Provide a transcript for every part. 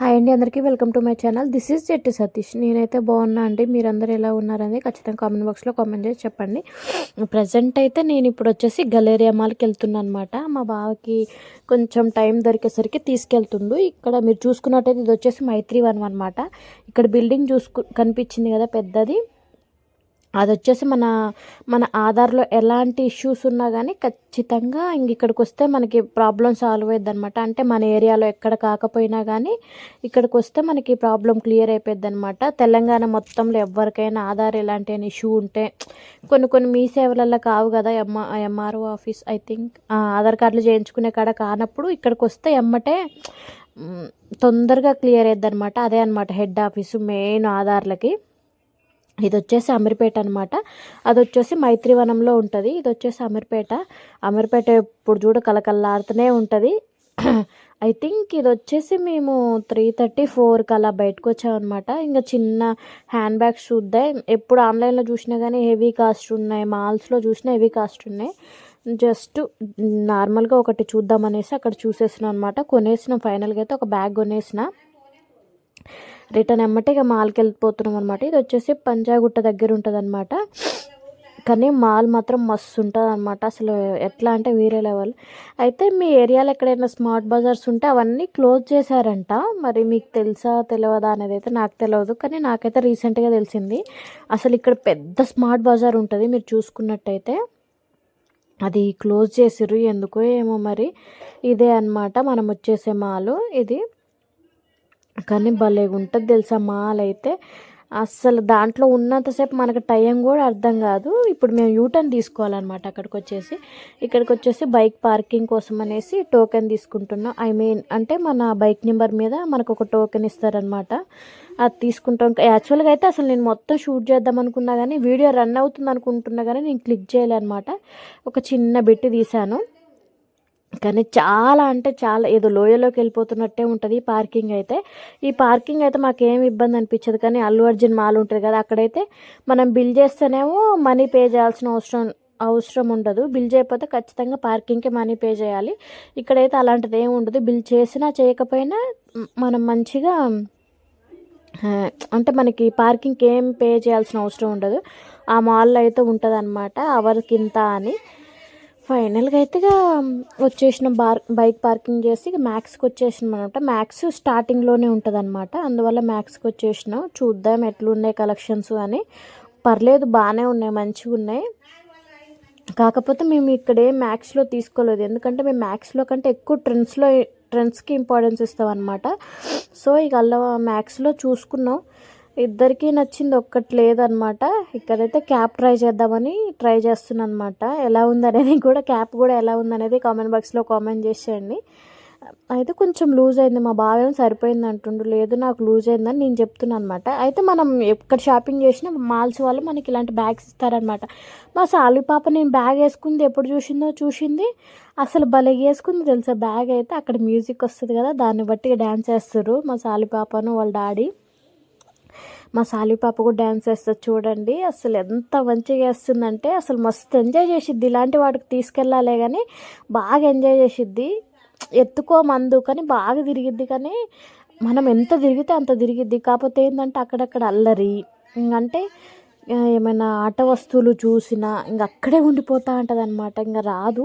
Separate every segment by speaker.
Speaker 1: Hi అండి అందరికీ welcome to my channel. This is చెట్టు సతీష్. నేనైతే బాగున్నా అండి. మీరందరూ ఎలా ఉన్నారని ఖచ్చితంగా కామెంట్ బాక్స్లో కామెంట్ చేసి చెప్పండి. ప్రజెంట్ అయితే నేను ఇప్పుడు వచ్చేసి గలేరియా మాల్కి వెళ్తున్నాను అనమాట మా బావకి కొంచెం టైం దొరికేసరికి తీసుకెళ్తుండు. ఇక్కడ మీరు చూసుకున్నట్టయితే ఇది వచ్చేసి మైత్రి వన్ అనమాట ఇక్కడ బిల్డింగ్ చూసుకు కనిపించింది కదా పెద్దది. అది వచ్చేసి మన మన ఆధార్లో ఎలాంటి ఇష్యూస్ ఉన్నా కానీ ఖచ్చితంగా ఇంక ఇక్కడికి వస్తే మనకి ప్రాబ్లం సాల్వ్ అయ్యిద్ది అనమాట అంటే మన ఏరియాలో ఎక్కడ కాకపోయినా కానీ ఇక్కడికి వస్తే మనకి ప్రాబ్లం క్లియర్ అయిపోద్ది అనమాట తెలంగాణ మొత్తంలో ఎవరికైనా ఆధార్ ఎలాంటి ఇష్యూ ఉంటే కొన్ని కొన్ని మీ సేవలలో కావు కదా M MRO office I think Aadhaar కార్డులు చేయించుకునే కాడ కానప్పుడు ఇక్కడికి వస్తే ఎమ్మటే తొందరగా క్లియర్ అయ్యిద్ది అనమాట అదే అనమాట హెడ్ ఆఫీసు మెయిన్ ఆధార్లకి. ఇది వచ్చేసి అమీర్పేట అనమాట అది వచ్చేసి మైత్రివనంలో ఉంటుంది. ఇది వచ్చేసి అమీర్పేట. అమీర్పేట ఇప్పుడు చూడ కలకల్లాడుతూనే ఉంటుంది. ఐ థింక్ ఇది వచ్చేసి మేము త్రీ థర్టీ ఫోర్కి అలా బయటకు వచ్చామన్నమాట ఇంకా చిన్న హ్యాండ్ బ్యాగ్స్ చూద్దాం. ఎప్పుడు ఆన్లైన్లో చూసినా కానీ హెవీ కాస్ట్ ఉన్నాయి. మాల్స్లో చూసినా హెవీ కాస్ట్ ఉన్నాయి. జస్ట్ నార్మల్గా ఒకటి చూద్దామనేసి అక్కడ చూసేసిన అనమాట కొనేసిన ఫైనల్గా అయితే ఒక బ్యాగ్ కొనేసిన. రిటర్న్ ఎమ్మటే ఇక మాల్కి వెళ్ళిపోతున్నాం అనమాట ఇది వచ్చేసి పంజాగుట్ట దగ్గర ఉంటుంది అనమాట కానీ మాల్ మాత్రం మస్తు ఉంటుంది అనమాట అసలు ఎట్లా అంటే వేరే లెవెల్. అయితే మీ ఏరియాలో ఎక్కడైనా స్మార్ట్ బజార్స్ ఉంటే అవన్నీ క్లోజ్ చేశారంట. మరి మీకు తెలుసా తెలియదా అనేది అయితే నాకు తెలియదు కానీ నాకైతే రీసెంట్గా తెలిసింది అసలు ఇక్కడ పెద్ద స్మార్ట్ బజార్ ఉంటుంది మీరు చూసుకున్నట్టయితే. అది క్లోజ్ చేసిర్రు ఎందుకో ఏమో మరి. ఇదే అనమాట మనం వచ్చేసే మాలు. ఇది కానీ భలే ఉంటుంది తెలుసా మాల్ అయితే అస్సలు దాంట్లో ఉన్నంతసేపు మనకు టైం కూడా అర్థం కాదు. ఇప్పుడు మేము యూటర్న్ తీసుకోవాలన్నమాట అక్కడికి వచ్చేసి ఇక్కడికి వచ్చేసి బైక్ పార్కింగ్ కోసం అనేసి టోకెన్ తీసుకుంటున్నాం. ఐ మీన్ అంటే మన బైక్ నెంబర్ మీద మనకు ఒక టోకెన్ ఇస్తారనమాట అది తీసుకుంటాం. యాక్చువల్గా అయితే అసలు నేను మొత్తం షూట్ చేద్దాం అనుకున్నా కానీ వీడియో రన్ అవుతుంది అనుకుంటున్నా కానీ నేను క్లిక్ చేయాలన్నమాట ఒక చిన్న బిట్టి తీశాను. కానీ చాలా అంటే చాలా ఏదో లోయలోకి వెళ్ళిపోతున్నట్టే ఉంటుంది ఈ పార్కింగ్ అయితే. ఈ పార్కింగ్ అయితే మాకు ఏమి ఇబ్బంది అనిపించదు కానీ అల్లు అర్జున్ మాల్ ఉంటుంది కదా అక్కడైతే మనం బిల్ చేస్తేనేమో మనీ పే చేయాల్సిన అవసరం అవసరం ఉండదు. బిల్ చేయకపోతే ఖచ్చితంగా పార్కింగ్కి మనీ పే చేయాలి. ఇక్కడైతే అలాంటిది ఏమి ఉండదు. బిల్ చేసినా చేయకపోయినా మనం మంచిగా అంటే మనకి పార్కింగ్కి ఏం పే చేయాల్సిన అవసరం ఉండదు. ఆ మాల్లో అయితే ఉంటుంది అనమాట అవర్కి ఇంత అని. ఫైనల్గా అయితే ఇక వచ్చేసిన బార్ బైక్ పార్కింగ్ చేసి ఇక మ్యాక్స్కి వచ్చేసినాం అనమాట మ్యాక్స్ స్టార్టింగ్లోనే ఉంటుంది అనమాట అందువల్ల మ్యాక్స్కి వచ్చేసినాం చూద్దాం ఎట్లున్నాయి కలెక్షన్స్ అని. పర్లేదు బాగానే ఉన్నాయి మంచిగా ఉన్నాయి కాకపోతే మేము ఇక్కడే మ్యాక్స్లో తీసుకోలేదు. ఎందుకంటే మేము మ్యాక్స్లో కంటే ఎక్కువ ట్రెండ్స్లో ట్రెండ్స్కి ఇంపార్టెన్స్ ఇస్తాం అనమాట సో ఇక అలా మ్యాక్స్లో చూసుకున్నాం. ఇద్దరికీ నచ్చింది ఒక్కటి లేదనమాట. ఇక్కడైతే క్యాప్ ట్రై చేద్దామని ట్రై చేస్తున్నాను అనమాట ఎలా ఉందనేది కూడా క్యాప్ కూడా ఎలా ఉందనేది కామెంట్ బాక్స్లో కామెంట్ చేసేయండి అయితే కొంచెం లూజ్ అయింది మా బావ సరిపోయింది అంటుండు. లేదు నాకు లూజ్ అయిందని నేను చెప్తున్నాను అనమాట అయితే మనం ఎక్కడ షాపింగ్ చేసినా మాల్స్ వాళ్ళు మనకి ఇలాంటి బ్యాగ్స్ ఇస్తారనమాట. మా సాలి పాప నేను బ్యాగ్ వేసుకుంది ఎప్పుడు చూసిందో చూసింది. అసలు భలే వేసుకుంది తెలుసా? బ్యాగ్ అయితే అక్కడ మ్యూజిక్ వస్తుంది కదా దాన్ని బట్టి డ్యాన్స్ వేస్తారు మా సాలి పాపను వాళ్ళ డాడీ. మా సాలిపాప కూడా డ్యాన్స్ వేస్తుంది చూడండి. అసలు ఎంత మంచిగా వేస్తుందంటే అసలు మస్తు ఎంజాయ్ చేసిద్ది. ఇలాంటి వాటికి తీసుకెళ్ళాలే కానీ బాగా ఎంజాయ్ చేసిద్ది. ఎత్తుకోమందు కానీ బాగా తిరిగిద్ది కానీ మనం ఎంత తిరిగితే అంత తిరిగిద్ది. కాకపోతే ఏంటంటే అక్కడక్కడ అల్లరి అంటే ఏమైనా ఆట వస్తువులు చూసినా ఇంక అక్కడే ఉండిపోతూ ఉంటుంది అనమాట ఇంకా రాదు.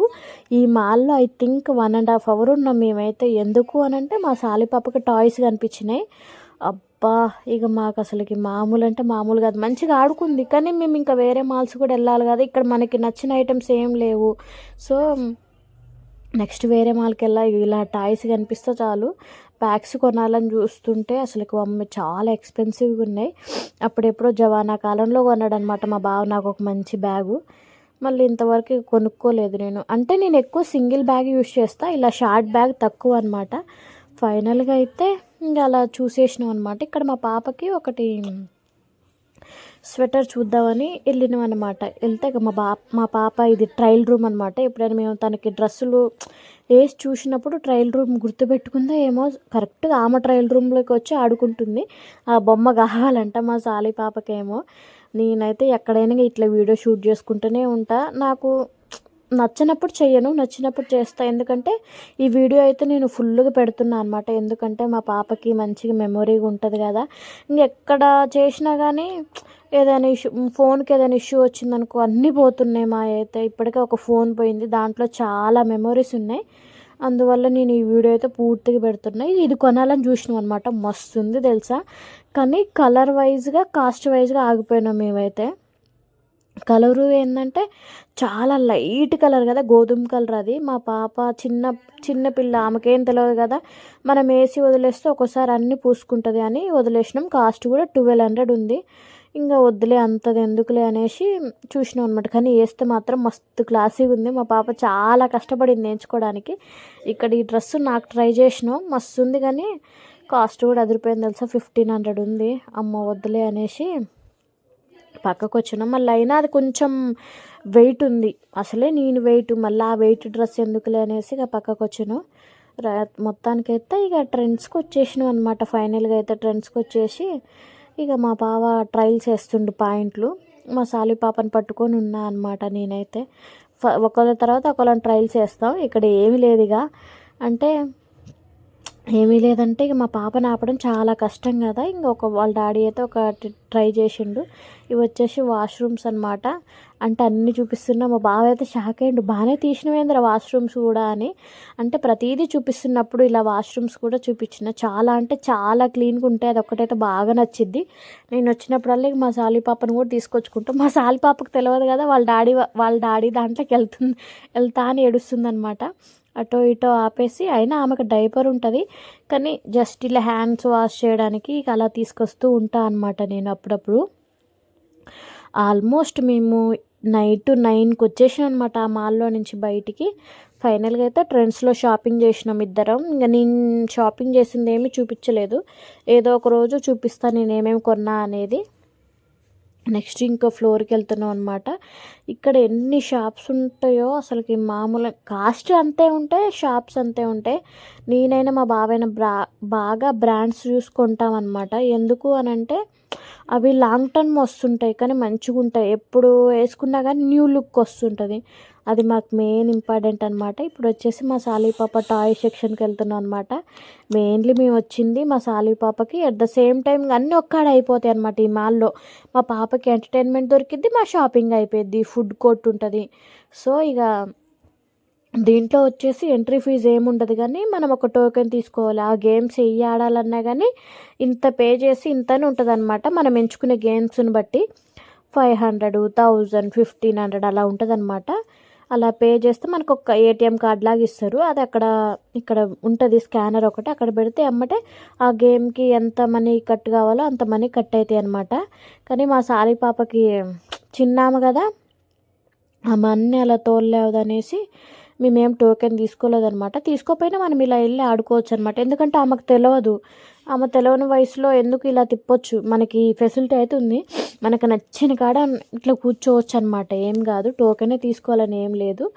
Speaker 1: ఈ మాల్లో I think one and half hour ఉన్నాం మేమైతే. ఎందుకు అని అంటే మా సాలిపాపకి టాయ్స్ కనిపించినాయి. అబ్బా ఇక మాకు అసలుకి మామూలు అంటే మామూలు కాదు. మంచిగా ఆడుకుంది కానీ మేము ఇంకా వేరే మాల్స్ కూడా వెళ్ళాలి కదా. ఇక్కడ మనకి నచ్చిన ఐటమ్స్ ఏం లేవు. సో నెక్స్ట్ వేరే మాల్కి వెళ్ళాలి ఇలా టాయ్స్ కనిపిస్తే చాలు. ప్యాక్స్ కొనాలని చూస్తుంటే అసలు అమ్మ చాలా ఎక్స్పెన్సివ్గా ఉన్నాయి. అప్పుడెప్పుడో జవానా కాలంలో కొన్నాడు అనమాట మా బావ నాకు ఒక మంచి బ్యాగు. మళ్ళీ ఇంతవరకు కొనుక్కోలేదు నేను. అంటే నేను ఎక్కువ సింగిల్ బ్యాగ్ యూస్ చేస్తా ఇలా షార్ట్ బ్యాగ్ తక్కువ అనమాట ఫైనల్గా అయితే ఇంకా అలా చూసేసినాం అనమాట ఇక్కడ మా పాపకి ఒకటి స్వెటర్ చూద్దామని వెళ్ళినాం అనమాట వెళ్తే మా బా మా పాప ఇది ట్రయల్ రూమ్ అనమాట ఎప్పుడైనా మేము తనకి డ్రెస్సులు వేసి చూసినప్పుడు ట్రయల్ రూమ్ గుర్తుపెట్టుకుందా ఏమో కరెక్ట్గా ఆమె ట్రయల్ రూమ్లోకి వచ్చి ఆడుకుంటుంది. ఆ బొమ్మ కావాలంట మా సాలి పాపకేమో. నేనైతే ఎక్కడైనా ఇట్లా వీడియో షూట్ చేసుకుంటూనే ఉంటా. నాకు నచ్చినప్పుడు చేయను నచ్చినప్పుడు చేస్తా. ఎందుకంటే ఈ వీడియో అయితే నేను ఫుల్గా పెడుతున్నా అనమాట ఎందుకంటే మా పాపకి మంచిగా మెమొరీగా ఉంటుంది కదా. ఇంకెక్కడ చేసినా కానీ ఏదైనా ఇష్యూ ఫోన్కి ఏదైనా ఇష్యూ వచ్చిందనుకో అన్నీ పోతున్నాయి మా అయితే. ఇప్పటికే ఒక ఫోన్ పోయింది. దాంట్లో చాలా మెమొరీస్ ఉన్నాయి. అందువల్ల నేను ఈ వీడియో అయితే పూర్తిగా పెడుతున్నా. ఇది కొనాలని చూసినాం అనమాట మస్తు ఉంది తెలుసా? కానీ కలర్ వైజ్గా కాస్ట్ వైజ్గా ఆగిపోయినాం మేమైతే. కలరు ఏంటంటే చాలా లైట్ కలర్ కదా గోధుమ కలర్ అది. మా పాప చిన్న చిన్న పిల్ల ఆమెకేం తెలియదు కదా. మనం వేసి వదిలేస్తే ఒకసారి అన్నీ పూసుకుంటుంది అని వదిలేసినాం. కాస్ట్ కూడా ట్వెల్వ్ హండ్రెడ్ ఉంది. ఇంకా వద్దులే అంతది ఎందుకులే అనేసి చూసినాం అనమాట కానీ వేస్తే మాత్రం మస్తు క్లాసీగా ఉంది. మా పాప చాలా కష్టపడింది నేర్చుకోవడానికి. ఇక్కడ ఈ డ్రెస్ నాకు ట్రై చేసినాం. మస్తు ఉంది కానీ కాస్ట్ కూడా అదిరిపోయింది తెలుసా? ఫిఫ్టీన్ హండ్రెడ్ ఉంది. అమ్మ వద్దులే అనేసి పక్కకు వచ్చిన మళ్ళీ అయినా అది కొంచెం వెయిట్ ఉంది. అసలే నేను వెయిట్ మళ్ళీ ఆ వెయిట్ డ్రెస్ ఎందుకులే అనేసి ఇక పక్కకు వచ్చాను అయితే ఇక ట్రెండ్స్కి వచ్చేసినాం అనమాట ఫైనల్గా అయితే ట్రెండ్స్కి వచ్చేసి ఇక మా బావ ట్రయల్స్ వేస్తుండు పాయింట్లు. మా సాలి పాపని పట్టుకొని ఉన్నా అనమాట నేనైతే. ఒకళ్ళ తర్వాత ఒకళ్ళని ట్రయల్స్ వేస్తాం. ఇక్కడ ఏమీ లేదు ఇక. అంటే ఏమీ లేదంటే ఇక మా పాపను ఆపడం చాలా కష్టం కదా. ఇంకొక వాళ్ళ డాడీ అయితే ఒక ట్రై చేసిండు. ఇవి వచ్చేసి వాష్రూమ్స్ అనమాట అంటే అన్నీ చూపిస్తున్నా. మా బావ అయితే షాక్ అయ్యిండు. బాగానే తీసినవేంద్ర వాష్రూమ్స్ కూడా అని. అంటే ప్రతిదీ చూపిస్తున్నప్పుడు ఇలా వాష్రూమ్స్ కూడా చూపించిన. చాలా అంటే చాలా క్లీన్గా ఉంటాయి. అది ఒక్కటైతే బాగా నచ్చింది నేను వచ్చినప్పుడల్లా మా సాలి పాపను కూడా తీసుకొచ్చుకుంటాం. మా సాలి పాపకు తెలియదు కదా వాళ్ళ డాడీ వాళ్ళ డాడీ దాంట్లోకి వెళ్తుంది వెళ్తా అని ఏడుస్తుంది అనమాట అటో ఇటో ఆపేసి అయినా ఆమెకు డైపర్ ఉంటుంది. కానీ జస్ట్ ఇలా హ్యాండ్స్ వాష్ చేయడానికి అలా తీసుకొస్తూ ఉంటా అనమాట నేను అప్పుడప్పుడు. ఆల్మోస్ట్ మేము నైట్ నైన్కి వచ్చేసాం అనమాట ఆ మాల్లో నుంచి బయటికి. ఫైనల్గా అయితే ట్రెండ్స్లో షాపింగ్ చేసినాం ఇద్దరం. ఇంకా నేను షాపింగ్ చేసింది ఏమీ చూపించలేదు. ఏదో ఒక రోజు చూపిస్తాను నేను ఏమేమి కొన్నా అనేది. నెక్స్ట్ ఇంకో ఫ్లోర్కి వెళ్తున్నాం అనమాట ఇక్కడ ఎన్ని షాప్స్ ఉంటాయో అసలుకి మామూలు కాస్ట్ అంతే ఉంటాయి షాప్స్ అంతే ఉంటాయి నేనైనా మా బావైనా బ్రా బాగా బ్రాండ్స్ చూసుకుంటాం అనమాట ఎందుకు అని అంటే అవి లాంగ్ టర్మ్ వస్తుంటాయి కానీ మంచిగా ఉంటాయి ఎప్పుడు వేసుకున్నా కానీ న్యూ లుక్ వస్తుంటుంది. అది మాకు మెయిన్ ఇంపార్టెంట్ అనమాట ఇప్పుడు వచ్చేసి మా సాలీపాప టాయ్ సెక్షన్కి వెళ్తున్నాం అనమాట మెయిన్లీ మేము వచ్చింది మా సాలీ పాపకి అట్ ద సేమ్ టైం అన్నీ ఒక్కడ అయిపోతాయి అనమాట ఈ మాల్లో మా పాపకి ఎంటర్టైన్మెంట్ దొరికిద్ది మా షాపింగ్ అయిపోయింది ఫుడ్ కోర్ట్ ఉంటుంది. సో ఇక దీంట్లో వచ్చేసి ఎంట్రీ ఫీజు ఏముండదు కానీ మనం ఒక టోకెన్ తీసుకోవాలి. ఆ గేమ్స్ ఏ ఆడాలన్నా కానీ ఇంత పే చేసి ఇంతనే ఉంటుంది అనమాట మనం ఎంచుకునే గేమ్స్ని బట్టి five hundred thousand fifteen hundred అలా ఉంటుంది అనమాట అలా పే చేస్తే మనకు ఒక ఏటీఎం కార్డ్ లాగా ఇస్తారు. అది అక్కడ ఇక్కడ ఉంటుంది స్కానర్ ఒకటి. అక్కడ పెడితే అమ్మటే ఆ గేమ్కి ఎంత మనీ కట్ కావాలో అంత మనీ కట్ అవుతాయి అనమాట కానీ మా సారీ పాపకి చిన్నాము కదా. ఆ మనీ అలా తోలేవదనేసి అనేసి మేమేం టోకెన్ తీసుకోలేదనమాట తీసుకోపోయినా మనం ఇలా వెళ్ళి ఆడుకోవచ్చు అనమాట ఎందుకంటే ఆమెకు తెలియదు ఆమె తెలియని వయసులో ఎందుకు ఇలా తిప్పొచ్చు? మనకి ఫెసిలిటీ అయితే ఉంది. మనకు నచ్చిన కాడ ఇట్లా కూర్చోవచ్చు అనమాట ఏం కాదు. టోకెనే తీసుకోవాలని ఏం లేదు.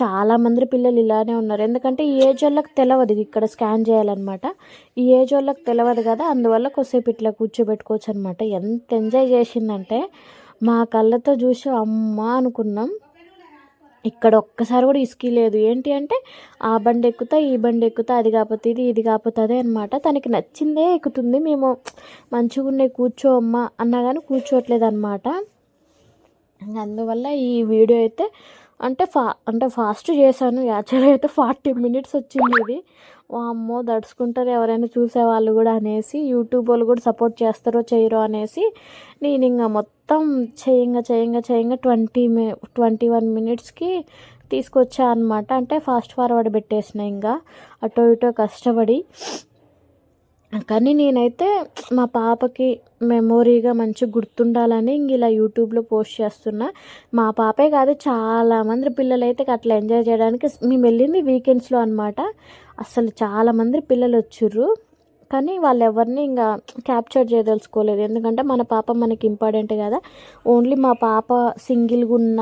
Speaker 1: చాలామంది పిల్లలు ఇలానే ఉన్నారు. ఎందుకంటే ఈ ఏజ్ వాళ్ళకి తెలియదు ఇక్కడ స్కాన్ చేయాలన్నమాట. ఈ ఏజ్ వాళ్ళకి తెలియదు కదా. అందువల్ల కొద్దిసేపు ఇట్లా కూర్చోబెట్టుకోవచ్చు అనమాట ఎంత ఎంజాయ్ చేసిందంటే మా కళ్ళతో చూసి అమ్మ అనుకున్నాం. ఇక్కడ ఒక్కసారి కూడా ఇసుకి లేదు. ఏంటి అంటే ఆ బండి ఎక్కుతా ఈ బండి ఎక్కుతా అది కాకపోతే ఇది ఇది కాకపోతే అదే అనమాట తనకి నచ్చిందే ఎక్కుతుంది. మేము మంచిగా ఉన్నాయి కూర్చో అమ్మ అన్నా కానీ కూర్చోట్లేదు అనమాట అందువల్ల ఈ వీడియో అయితే అంటే ఫా అంటే ఫాస్ట్ చేశాను. యాక్చువల్గా అయితే ఫార్టీ మినిట్స్ వచ్చింది ఇది. అమ్మో దడుచుకుంటారు ఎవరైనా చూసేవాళ్ళు కూడా అనేసి యూట్యూబ్ వాళ్ళు కూడా సపోర్ట్ చేస్తారో చేయరో అనేసి నేను ఇంకా మొత్తం చేయంగా చేయంగా చేయంగా ట్వంటీ మి ట్వంటీ వన్ మినిట్స్కి తీసుకొచ్చా అనమాట అంటే ఫాస్ట్ ఫార్వర్డ్ పెట్టేసిన ఇంకా. అటో ఇటో కష్టపడి కానీ నేనైతే మా పాపకి మెమొరీగా మంచిగా గుర్తుండాలని ఇంక ఇలా యూట్యూబ్లో పోస్ట్ చేస్తున్నా. మా పాపే కాదు చాలామంది పిల్లలైతే అట్లా ఎంజాయ్ చేయడానికి మేము వెళ్ళింది వీకెండ్స్లో అనమాట అసలు చాలామంది పిల్లలు వచ్చిర్రు. కానీ వాళ్ళు ఎవరిని ఇంకా క్యాప్చర్ చేయదలుచుకోలేదు. ఎందుకంటే మన పాప మనకి ఇంపార్టెంట్ కదా. ఓన్లీ మా పాప సింగిల్గా ఉన్న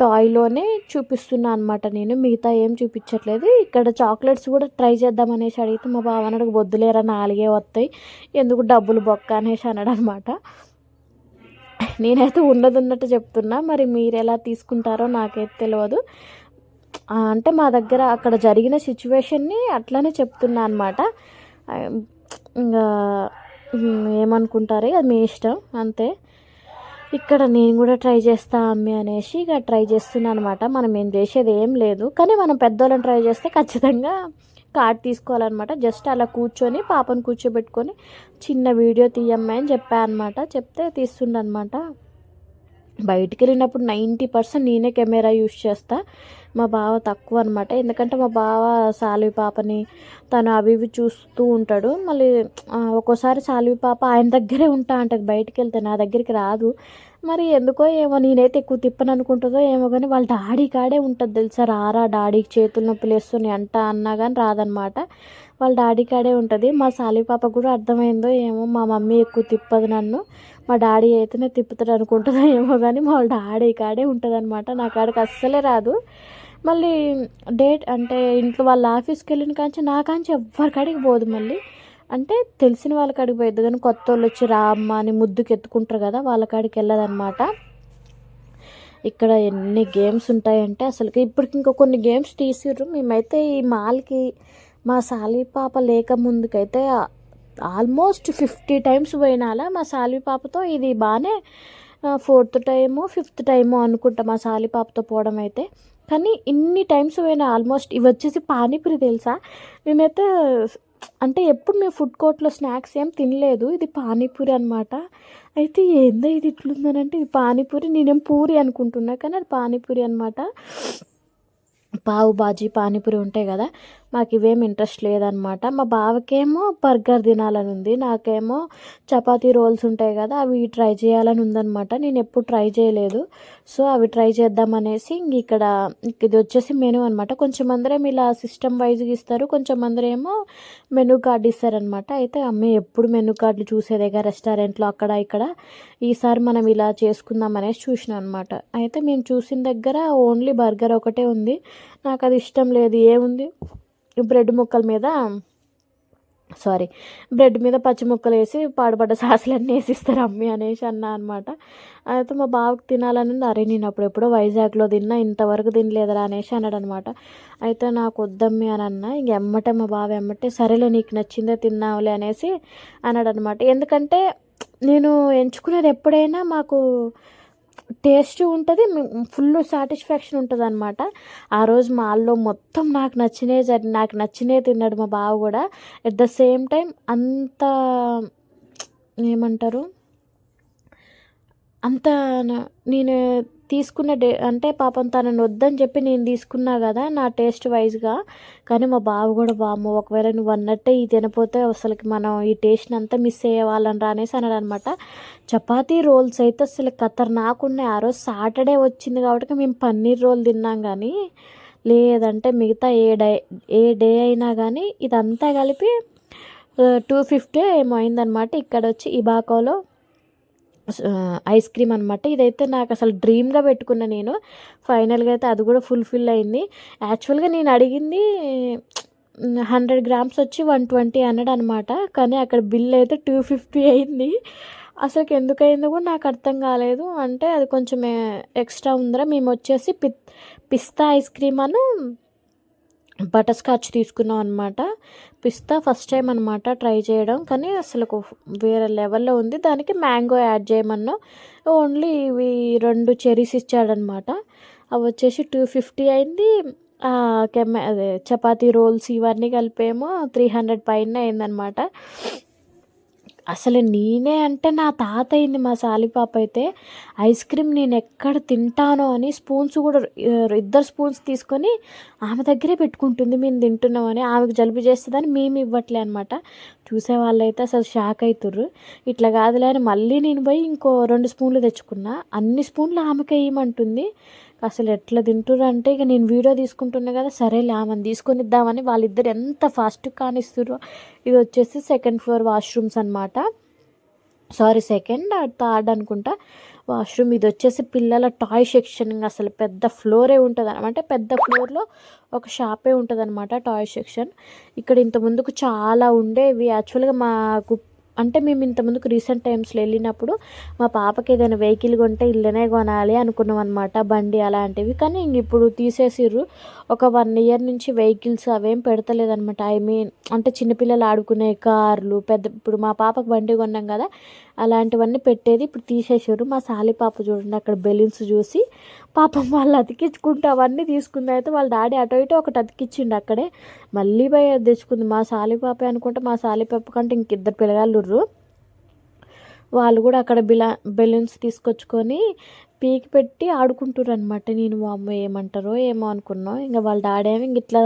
Speaker 1: టాయ్లోనే చూపిస్తున్నా అనమాట నేను. మిగతా ఏం చూపించట్లేదు. ఇక్కడ చాక్లెట్స్ కూడా ట్రై చేద్దాం అనేసి అడిగితే మా బావ అన్నాడు వద్దులేరా నాలుగే వస్తాయి ఎందుకు డబ్బులు బొక్క అనేసి అన్నాడు అనమాట నేనైతే ఉన్నది ఉన్నట్టు చెప్తున్నా. మరి మీరు ఎలా తీసుకుంటారో నాకైతే తెలియదు అంటే మా దగ్గర అక్కడ జరిగిన సిచ్యువేషన్ని అట్లానే చెప్తున్నా అనమాట ఇంకా ఏమనుకుంటారు అది మీ ఇష్టం. అంతే. ఇక్కడ నేను కూడా ట్రై చేస్తా అమ్మి అనేసి ఇక ట్రై చేస్తున్నా అనమాట మనం ఏం చేసేది ఏం లేదు. కానీ మనం పెద్దోళ్ళని ట్రై చేస్తే ఖచ్చితంగా కార్డ్ తీసుకోవాలన్నమాట. జస్ట్ అలా కూర్చొని పాపను కూర్చోబెట్టుకొని చిన్న వీడియో తీయమ్మా అని చెప్పా అనమాట చెప్తే తీస్తుండనమాట బయటికి వెళ్ళినప్పుడు నైంటీ పర్సెంట్ నేనే కెమెరా యూస్ చేస్తా. మా బావ తక్కువ అనమాట ఎందుకంటే మా బావ సాలివి పాపని తను అవి ఇవి చూస్తూ ఉంటాడు. మళ్ళీ ఒక్కోసారి సాలివి పాప ఆయన దగ్గరే ఉంటా అంటది. బయటికి వెళ్తే నా దగ్గరికి రాదు. మరి ఎందుకో ఏమో నేనైతే ఎక్కువ తిప్పను అనుకుంటుందో ఏమో కానీ వాళ్ళ డాడీ కాడే ఉంటుంది తెలుసా? రారా డాడీకి చేతులు నొప్పులు వేస్తున్నాయి అంట అన్నా కానీ రాదనమాట. వాళ్ళ డాడీ కాడే ఉంటుంది. మా సాలి పాప కూడా అర్థమైందో ఏమో మా మమ్మీ ఎక్కువ తిప్పదు నన్ను. మా డాడీ అయితేనే తిప్పుతాడు అనుకుంటుందో ఏమో కానీ మా వాళ్ళ డాడీ కాడే ఉంటుంది అనమాట నా కాడికి అస్సలే రాదు. మళ్ళీ డేట్ అంటే ఇంట్లో వాళ్ళ ఆఫీస్కి వెళ్ళిన కాంచి నా కాంచి ఎవ్వరి కాడికి పోదు మళ్ళీ. అంటే తెలిసిన వాళ్ళ కాడికి పోయిద్ది కానీ కొత్త వాళ్ళు వచ్చి రా అని ముద్దుకు ఎత్తుకుంటారు కదా వాళ్ళ కాడికి వెళ్ళదన్నమాట. ఇక్కడ ఎన్ని గేమ్స్ ఉంటాయంటే అసలుకి ఇప్పటికి ఇంకా కొన్ని గేమ్స్ తీసిర్రు. మేమైతే ఈ మాల్కి మా సాలి పాప లేక ముందుకైతే ఆల్మోస్ట్ ఫిఫ్టీ టైమ్స్ పోయినాలా. మా సాలి పాపతో ఇది బాగానే ఫోర్త్ టైము ఫిఫ్త్ టైము అనుకుంటా మా సాలి పాపతో పోవడం అయితే. కానీ ఇన్ని టైమ్స్ పోయినా ఆల్మోస్ట్ ఇవి వచ్చేసి పానీపూరి తెలుసా? మేమైతే అంటే ఎప్పుడు మేము ఫుడ్ కోర్ట్లో స్నాక్స్ ఏం తినలేదు. ఇది పానీపూరి అనమాట అయితే ఏందో ఇది ఇట్లుందనంటే ఇది పానీపూరి నేనేం పూరి అనుకుంటున్నా కానీ అది పానీపూరి అనమాట పావు బాజీ పానీపూరి ఉంటాయి కదా. మాకు ఇవేం ఇంట్రెస్ట్ లేదనమాట. మా బావకేమో బర్గర్ తినాలని ఉంది. నాకేమో చపాతీ రోల్స్ ఉంటాయి కదా అవి ట్రై చేయాలని ఉందనమాట. నేను ఎప్పుడు ట్రై చేయలేదు. సో అవి ట్రై చేద్దామనేసి ఇంక ఇక్కడ ఇది వచ్చేసి మెనూ అనమాట. కొంచెం అందరం ఇలా సిస్టమ్ వైజ్గా ఇస్తారు. కొంచెం అందరేమో మెనూ కార్డు ఇస్తారనమాట. అయితే అమ్మే ఎప్పుడు మెనూ కార్డులు చూసేదేగా రెస్టారెంట్లో అక్కడ ఇక్కడ. ఈసారి మనం ఇలా చేసుకుందాం అనేసి చూసినాం అనమాట అయితే మేము చూసిన దగ్గర ఓన్లీ బర్గర్ ఒకటే ఉంది. నాకు అది ఇష్టం లేదు. ఏముంది? బ్రెడ్ ముక్కల మీద సారీ బ్రెడ్ మీద పచ్చి ముక్కలు వేసి పాడుపడ్డ సాసులన్నీ వేసి ఇస్తారు అమ్మి అనేసి అన్నా అనమాట అయితే మా బావకు తినాలని అరే నేను అప్పుడు ఎప్పుడో వైజాగ్లో తిన్నా ఇంతవరకు తినలేదురా అనేసి అన్నాడు అనమాట అయితే నాకు వద్దమ్మి అని అన్న ఇంక ఎమ్మటే మా బావ ఎమ్మటే సరేలే నీకు నచ్చిందే తిన్నావులే అనేసి అన్నాడు అనమాట ఎందుకంటే నేను ఎంచుకునేది ఎప్పుడైనా మాకు టేస్ట్ ఉంటుంది ఫుల్ సాటిస్ఫాక్షన్ ఉంటుంది అనమాట ఆ రోజు మాల్లో మొత్తం నాకు నచ్చినే నాకు నచ్చినే తిన్నాడు మా బావ కూడా. ఎట్ ద సేమ్ టైం అంత ఏమంటారు? అంత నేను తీసుకున్న డే అంటే పాపం తనని వద్దని చెప్పి నేను తీసుకున్నా కదా నా టేస్ట్ వైజ్గా కానీ మా బావ కూడా బామ్మ ఒకవేళ నువ్వు అన్నట్టే ఇది తినపోతే అసలుకి మనం ఈ టేస్ట్ని అంతా మిస్ అయ్యేవాళ్ళని రానేసి అన్నాడు అనమాట చపాతీ రోల్స్ అయితే అసలు ఖతర్నాకున్నాయి ఆ రోజు సాటర్డే వచ్చింది కాబట్టి మేము పన్నీర్ రోల్ తిన్నాం కానీ లేదంటే మిగతా ఏ డే ఏ డే అయినా కానీ ఇదంతా కలిపి టూ ఫిఫ్టీ ఏమో అయిందనమాట ఇక్కడ వచ్చి ఇబాకోలో ఐస్ క్రీమ్ అనమాట ఇదైతే నాకు అసలు డ్రీమ్గా పెట్టుకున్న నేను. ఫైనల్గా అయితే అది కూడా ఫుల్ఫిల్ అయింది. యాక్చువల్గా నేను అడిగింది హండ్రెడ్ గ్రామ్స్ వచ్చి వన్ ట్వంటీ అన్నాడు అనమాట కానీ అక్కడ బిల్ అయితే టూ ఫిఫ్టీ అయింది. అసలుకి ఎందుకు అయిందో కూడా నాకు అర్థం కాలేదు. అంటే అది కొంచెం ఎక్స్ట్రా ఉందిరా. మేము వచ్చేసి పి పిస్తా ఐస్ క్రీమ్ అను బటర్ స్కాచ్ తీసుకున్నాం అనమాట పిస్తా ఫస్ట్ టైం అనమాట ట్రై చేయడం. కానీ అసలు వేరే లెవెల్లో ఉంది. దానికి మ్యాంగో యాడ్ చేయమన్నా. ఓన్లీ ఇవి రెండు చెరీస్ ఇచ్చాడనమాట అవి వచ్చేసి టూ ఫిఫ్టీ అయింది. కెమె అదే చపాతీ రోల్స్ ఇవన్నీ కలిపేమో త్రీ హండ్రెడ్ పైన అయిందనమాట అసలు నేనే అంటే నా తాత అయింది మా సాలిపాప అయితే. ఐస్ క్రీమ్ నేను ఎక్కడ తింటానో అని స్పూన్స్ కూడా ఇద్దరు స్పూన్స్ తీసుకొని ఆమె దగ్గరే పెట్టుకుంటుంది మేము తింటున్నామని ఆమెకు జలుబు చేస్తుందని మేము ఇవ్వట్లే అనమాట చూసే వాళ్ళైతే అసలు షాక్ అవుతుర్రు ఇట్లా కాదులే అని మళ్ళీ నేను పోయి ఇంకో రెండు స్పూన్లు తెచ్చుకున్నా. అన్ని స్పూన్లు ఆమెకే ఇవ్వమంటుంది. అసలు ఎట్లా తింటుర్రు అంటే ఇక నేను వీడియో తీసుకుంటున్నా కదా సరేలే ఆమెను తీసుకొని ఇద్దామని వాళ్ళిద్దరు ఎంత ఫాస్ట్ కానిస్తుర్రో. ఇది వచ్చేసి సెకండ్ ఫ్లోర్ వాష్రూమ్స్ అనమాట సారీ సెకండ్ థర్డ్ అనుకుంటా. వాష్రూమ్ ఇది వచ్చేసి పిల్లల టాయ్ సెక్షన్ అసలు పెద్ద ఫ్లోరే ఉంటుంది అనమాట పెద్ద ఫ్లోర్లో ఒక షాపే ఉంటుంది అనమాట టాయ్ సెక్షన్ ఇక్కడ ఇంత ముందుకు చాలా ఉండేవి. యాక్చువల్గా మాకు అంటే మేము ఇంతకుముందుకు రీసెంట్ టైమ్స్లో వెళ్ళినప్పుడు మా పాపకి ఏదైనా వెహికల్ కొంటే ఇల్లనే కొనాలి అనుకున్నాం అనమాట బండి అలాంటివి. కానీ ఇంక ఇప్పుడు తీసేసిర్రు. ఒక వన్ ఇయర్ నుంచి వెహికల్స్ అవేం పెడతలేదనమాట ఐ మీన్ అంటే చిన్నపిల్లలు ఆడుకునే కార్లు పెద్ద ఇప్పుడు మా పాపకు బండి కొన్నాం కదా అలాంటివన్నీ పెట్టేది ఇప్పుడు తీసేసారు మా సాలి పాప చూడండి అక్కడ బెలూన్స్ చూసి పాపం వాళ్ళు అతికించుకుంటూ అవన్నీ తీసుకుంది. అయితే వాళ్ళ డాడీ అటు ఇటు ఒకటి అతికిచ్చిండు అక్కడే. మళ్ళీ పోయి తెచ్చుకుంది. మా సాలిపాపే అనుకుంటే మా సాలి పాప కంటే ఇంకిద్దరు పిల్లగాళ్ళు వాళ్ళు కూడా అక్కడ బిలా బెలూన్స్ తీసుకొచ్చుకొని పీకి పెట్టి ఆడుకుంటారు అనమాట నేను మా అమ్మ ఏమంటారో ఏమో అనుకున్నాం. ఇంకా వాళ్ళ డాడీ ఏమి ఇంక ఇట్లా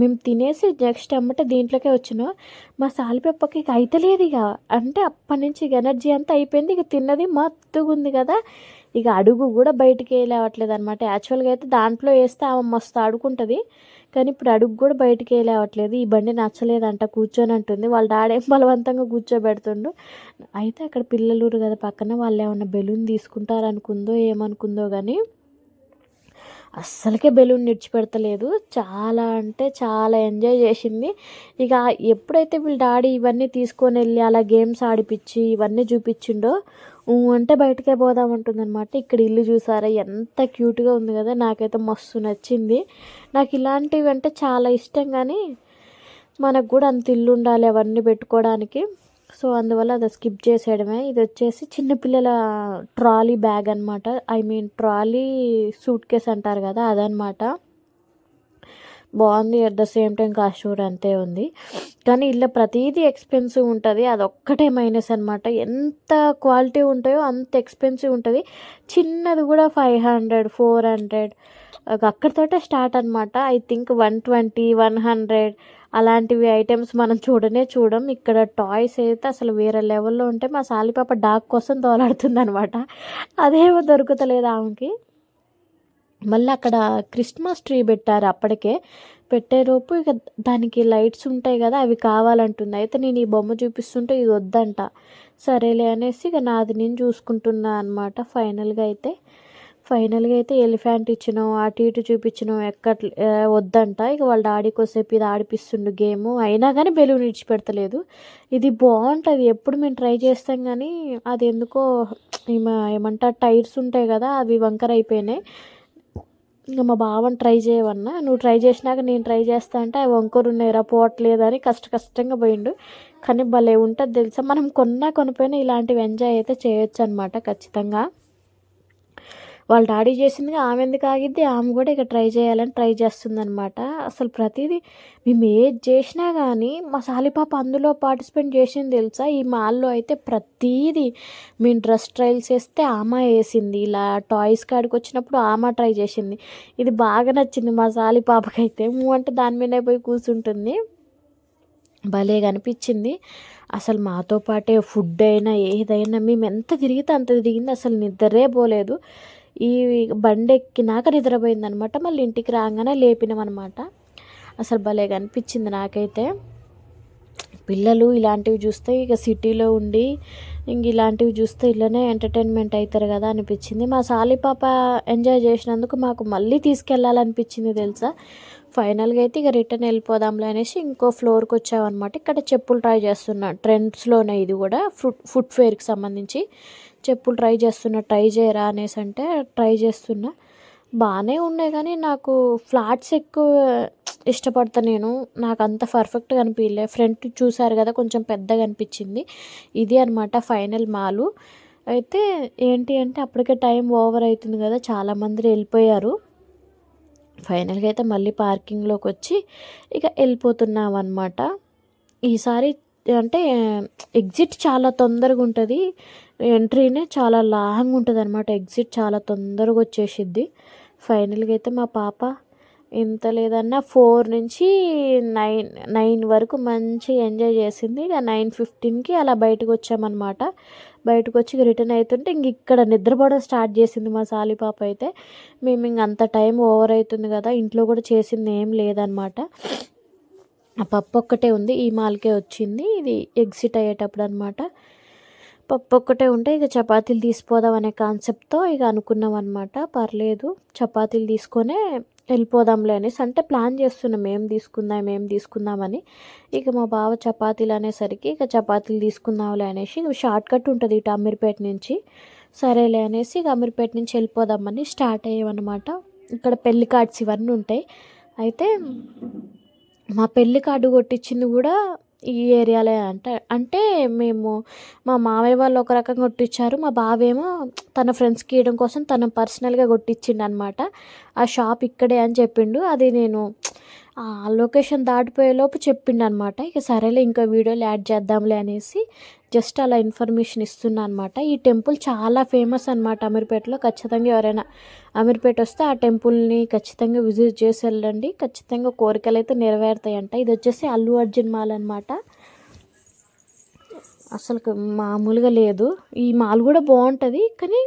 Speaker 1: మేము తినేసి నెక్స్ట్ అమ్మట దీంట్లోకే వచ్చినాం. మా సాలిపెప్పకి ఇక అయితలేదు ఇక. అంటే అప్పటి నుంచి ఇక ఎనర్జీ అంతా అయిపోయింది. ఇక తిన్నది మత్తుగా ఉంది కదా. ఇక అడుగు కూడా బయటికి వెళ్ళవట్లేదు అనమాట యాక్చువల్గా అయితే దాంట్లో వేస్తే ఆమె మస్తు ఆడుకుంటుంది. కానీ ఇప్పుడు అడుగు కూడా బయటికి వెళ్ళేవట్లేదు ఈ బండి నచ్చలేదంట కూర్చొని అంటుంది. వాళ్ళ డాడీ బలవంతంగా కూర్చోబెడుతుండు. అయితే అక్కడ పిల్లలు కదా పక్కన వాళ్ళు ఏమన్నా బెలూన్ తీసుకుంటారనుకుందో ఏమనుకుందో కానీ అస్సలకే బెలూన్ నిడిచిపెడతలేదు. చాలా అంటే చాలా ఎంజాయ్ చేసింది. ఇక ఎప్పుడైతే వీళ్ళ డాడీ ఇవన్నీ తీసుకొని వెళ్ళి అలా గేమ్స్ ఆడిపించి ఇవన్నీ చూపించిండో అంటే బయటకే పోదామంటుందన్నమాట ఇక్కడ ఇల్లు చూసారా? ఎంత క్యూట్గా ఉంది కదా? నాకైతే మస్తు నచ్చింది. నాకు ఇలాంటివి అంటే చాలా ఇష్టం కానీ మనకు కూడా అంత ఇల్లు ఉండాలి అవన్నీ పెట్టుకోవడానికి. సో అందువల్ల అది స్కిప్ చేసేయడమే. ఇది వచ్చేసి చిన్నపిల్లల ట్రాలీ బ్యాగ్ అనమాట I mean trolley suitcase అంటారు కదా అదనమాట బాగుంది at the same time cost కూడా అంతే ఉంది. కానీ ఇలా ప్రతిదీ ఎక్స్పెన్సివ్ ఉంటుంది అదొక్కటే మైనస్ అనమాట ఎంత క్వాలిటీ ఉంటాయో అంత ఎక్స్పెన్సివ్ ఉంటుంది. చిన్నది కూడా ఫైవ్ హండ్రెడ్ ఫోర్ హండ్రెడ్ అక్కడితోటే స్టార్ట్ అనమాట I think one twenty one hundred అలాంటివి ఐటమ్స్ మనం చూడనే చూడం. ఇక్కడ టాయ్స్ అయితే అసలు వేరే లెవెల్లో ఉంటే మా సాలిపాప డాగ్ కోసం తోలాడుతుంది అనమాట అదేమో దొరుకుతలేదు ఆమెకి. మళ్ళీ అక్కడ క్రిస్మస్ ట్రీ పెట్టారు అప్పటికే. పెట్టేలోపు ఇక దానికి లైట్స్ ఉంటాయి కదా అవి కావాలంటుంది. అయితే నేను ఈ బొమ్మ చూపిస్తుంటే ఇది వద్దంట. సరేలే అనేసి ఇక నాది నేను చూసుకుంటున్నా అనమాట ఫైనల్గా అయితే ఫైనల్గా అయితే ఎలిఫెంట్ ఇచ్చినాం అటు ఇటు చూపించినాం ఎక్కడ వద్దంట. ఇక వాళ్ళ డాడీ కోసేపు ఇది ఆడిపిస్తుండు గేమ్. అయినా కానీ బెలూన్ ఇచ్చిపెడతలేదు ఇది బాగుంటుంది. ఎప్పుడు మేము ట్రై చేస్తాం కానీ అది ఎందుకో ఏమంటారు టైర్స్ ఉంటాయి కదా అవి వంకర అయిపోయినాయి. ఇంకా మా బావని ట్రై చేయవన్నా. నువ్వు ట్రై చేసినాక నేను ట్రై చేస్తా అంటే అవి వంకరు ఉన్నాయిరా పోవట్లేదని కష్ట కష్టంగా పోయిండు. కానీ భలే ఉంటుంది తెలుసా? మనం కొన్నా కొనిపోయినా ఇలాంటివి ఎంజాయ్ అయితే చేయొచ్చు అనమాట ఖచ్చితంగా. వాళ్ళ డాడీ చేసింది ఆమె ఎందుకు ఆగిద్ది? ఆమె కూడా ఇక ట్రై చేయాలని ట్రై చేస్తుందనమాట అసలు ప్రతిదీ మేము ఏది చేసినా కానీ మా సాలిపాప అందులో పార్టిసిపేట్ చేసింది తెలుసా? ఈ మాల్లో అయితే ప్రతీది మేము డ్రెస్ ట్రైల్స్ వేస్తే ఆమె వేసింది. ఇలా టాయ్స్ కాడికి వచ్చినప్పుడు ఆమె ట్రై చేసింది. ఇది బాగా నచ్చింది మా సాలిపాపకైతే. మూ అంటే దాని మీద పోయి కూర్చుంటుంది. భలే కనిపించింది. అసలు మాతో పాటే ఫుడ్ అయినా ఏదైనా మేము ఎంత తిరిగితే అంత తిరిగింది. అసలు నిద్రే పోలేదు. ఈ బండి ఎక్కినాక నిద్రపోయింది అనమాట మళ్ళీ ఇంటికి రాగానే లేపినామన్నమాట అసలు భలే అనిపించింది నాకైతే. పిల్లలు ఇలాంటివి చూస్తే ఇక సిటీలో ఉండి ఇంక ఇలాంటివి చూస్తే ఇలానే ఎంటర్టైన్మెంట్ అవుతారు కదా అనిపించింది. మా సాలి పాప ఎంజాయ్ చేసినందుకు మాకు మళ్ళీ తీసుకెళ్ళాలనిపించింది తెలుసా? ఫైనల్గా అయితే ఇక రిటర్న్ వెళ్ళిపోదాంలే అనేసి ఇంకో ఫ్లోర్కి వచ్చామన్నమాట ఇక్కడ చెప్పులు ట్రై చేస్తున్నా ట్రెండ్స్లోనే ఇది కూడా ఫుట్ ఫుట్ ఫేర్కి సంబంధించి. చెప్పులు ట్రై చేస్తున్నా ట్రై చేయరా అనేసి అంటే ట్రై చేస్తున్నా. బాగానే ఉన్నాయి కానీ నాకు ఫ్లాట్స్ ఎక్కువ ఇష్టపడతా నేను. నాకు అంత పర్ఫెక్ట్గా అనిపించలే ఫ్రంట్ చూసారు కదా కొంచెం పెద్దగా అనిపించింది. ఇది అనమాట ఫైనల్ మాలు అయితే ఏంటి అంటే అప్పటికే టైం ఓవర్ అవుతుంది కదా చాలామంది వెళ్ళిపోయారు. ఫైనల్గా అయితే మళ్ళీ పార్కింగ్లోకి వచ్చి ఇక వెళ్ళిపోతున్నాం అనమాట ఈసారి అంటే ఎగ్జిట్ చాలా తొందరగా ఉంటుంది. ఎంట్రీనే చాలా లాంగ్ ఉంటుంది అనమాట ఎగ్జిట్ చాలా తొందరగా వచ్చేసిద్ది ఫైనల్గా అయితే మా పాప ఇంత లేదన్నా ఫోర్ నుంచి నైన్ నైన్ వరకు మంచిగా ఎంజాయ్ చేసింది. ఇక నైన్ ఫిఫ్టీన్కి అలా బయటకు వచ్చామన్నమాట బయటకు వచ్చి రిటర్న్ అవుతుంటే ఇంక ఇక్కడ నిద్రపోవడం స్టార్ట్ చేసింది మా సాలి పాప అయితే. మేము ఇంక అంత టైం ఓవర్ అవుతుంది కదా ఇంట్లో కూడా చేసింది ఏం లేదనమాట. ఆ పప్పు ఒక్కటే ఉంది ఈ మాల్కే వచ్చింది. ఇది ఎగ్జిట్ అయ్యేటప్పుడు అనమాట పప్పు ఒక్కటే ఉంటే ఇక చపాతీలు తీసిపోదాం అనే కాన్సెప్ట్తో ఇక అనుకున్నాం అనమాట పర్లేదు చపాతీలు తీసుకొనే వెళ్ళిపోదాంలే అనేసి. అంటే ప్లాన్ చేస్తున్నాం ఏం తీసుకుందాం ఏం తీసుకుందామని ఇక మా బావ చపాతీలు అనేసరికి ఇక చపాతీలు తీసుకుందాంలే అనేసి షార్ట్ కట్ ఉంటుంది ఇటు అమీర్పేట నుంచి. సరేలే అనేసి ఇక అమీర్పేట నుంచి వెళ్ళిపోదామని స్టార్ట్ అయ్యామన్నమాట. ఇక్కడ పెళ్ళి కార్డ్స్ ఇవన్నీ ఉంటాయి. అయితే మా పెళ్ళి కార్డు కొట్టించింది కూడా ఈ ఏరియాలే అంట అంటే మేము మా మామయ్య వాళ్ళు ఒక రకంగా కొట్టించారు మా బావేమో తన ఫ్రెండ్స్కి ఇవ్వడం కోసం తను పర్సనల్గా కొట్టించిండు అనమాట ఆ షాప్ ఇక్కడే అని చెప్పిండు. అది నేను ఆ లొకేషన్ దాటిపోయేలోపు చెప్పిండు అనమాట ఇక సరేలే ఇంకా వీడియోలు యాడ్ చేద్దాంలే అనేసి జస్ట్ అలా ఇన్ఫర్మేషన్ ఇస్తున్నా అనమాట ఈ టెంపుల్ చాలా ఫేమస్ అనమాట అమీర్పేటలో. ఖచ్చితంగా ఎవరైనా అమీర్పేట వస్తే ఆ టెంపుల్ని ఖచ్చితంగా విజిట్ చేసి వెళ్ళండి. ఖచ్చితంగా కోరికలు అయితే నెరవేరుతాయంట. ఇది వచ్చేసి అల్లు అర్జున్ మాల్ అనమాట అసలు మామూలుగా లేదు. ఈ మాల్ కూడా బాగుంటుంది కానీ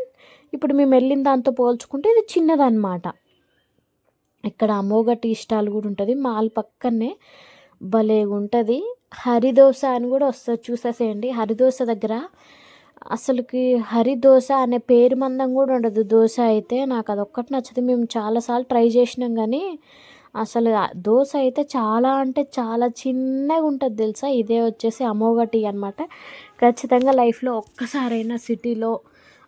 Speaker 1: ఇప్పుడు మేము వెళ్ళిన దాంతో పోల్చుకుంటే ఇది చిన్నదనమాట ఇక్కడ అమోఘ టీ స్టాల్ కూడా ఉంటుంది. మాల్ పక్కనే భలే ఉంటుంది. హరిదోస అని కూడా వస్తుంది చూసేసేయండి. హరిదోస దగ్గర అసలుకి హరిదోస అనే పేరు మందం కూడా ఉండదు దోశ అయితే. నాకు అదొక్కటి నచ్చదు. మేము చాలాసార్లు ట్రై చేసినాం కానీ అసలు దోశ అయితే చాలా అంటే చాలా చిన్నగా ఉంటుంది తెలుసా? ఇదే వచ్చేసి అమోఘ టీ అనమాట ఖచ్చితంగా లైఫ్లో ఒక్కసారైనా సిటీలో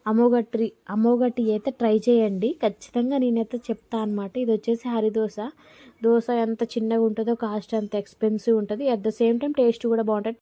Speaker 1: అమోఘ టీ అయితే ట్రై చేయండి. ఖచ్చితంగా నేనైతే చెప్తా అనమాట ఇది వచ్చేసి హరిదోస దోశ ఎంత చిన్నగా ఉంటుందో కాస్ట్ అంత ఎక్స్పెన్సివ్ ఉంటుంది. At the same time taste కూడా బాగుంటుంది.